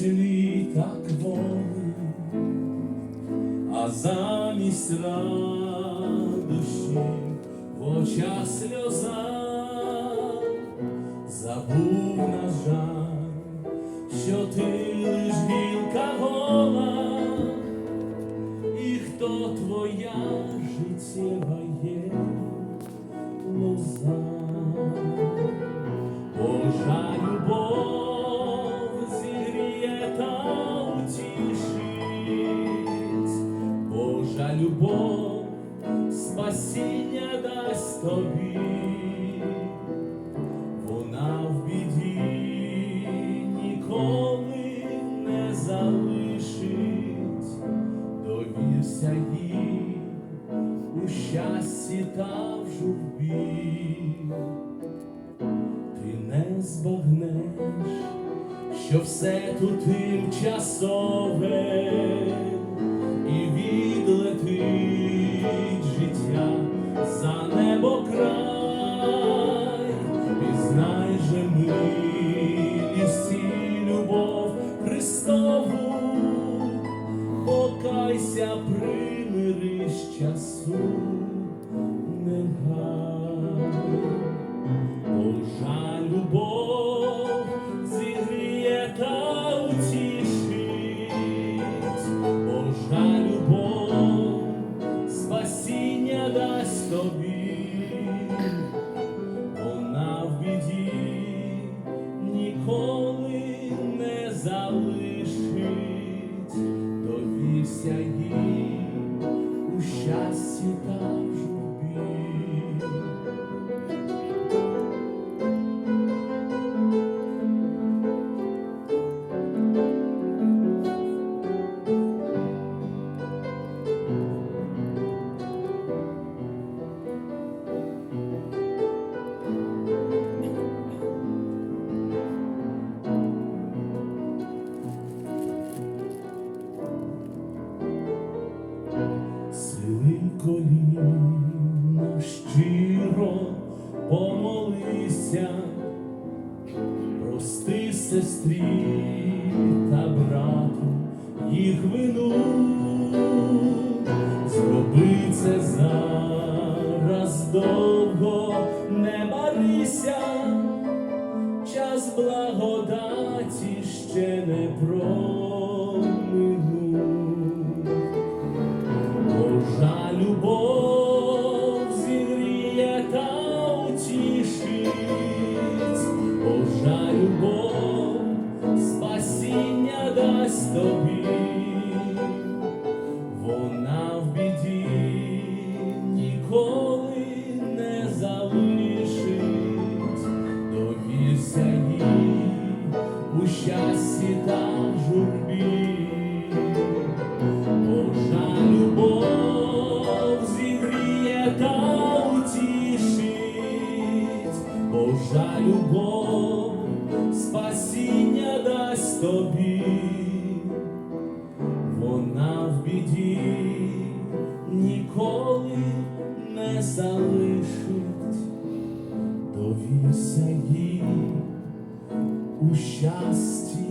друг, так волею, а замість радощі в очах сльоза. Забув на жаль, що ти лиш гілка гола, і хто твоя життєва любов спасіння дасть тобі, вона в біді ніколи не залишить, довірся їй у щасті та в журбі. Ти не збагнеш, що все тут тимчасове відлетить життя за небо край, пізнай же милість і любов Христову, покайся, примири часу, не гай. Їй у щасті та сестрі та брату їх вину, зроби це зараз довго, не барися, час благодаті ще не проминув. Божа любов зігріє та утішить, Божа любов тобі, вона в біді ніколи не залишить, довірся їй у щасті та в. Божа любов зігріє та утішить, Божа любов спасіння дасть тобі, залишить, довірся їй у щасті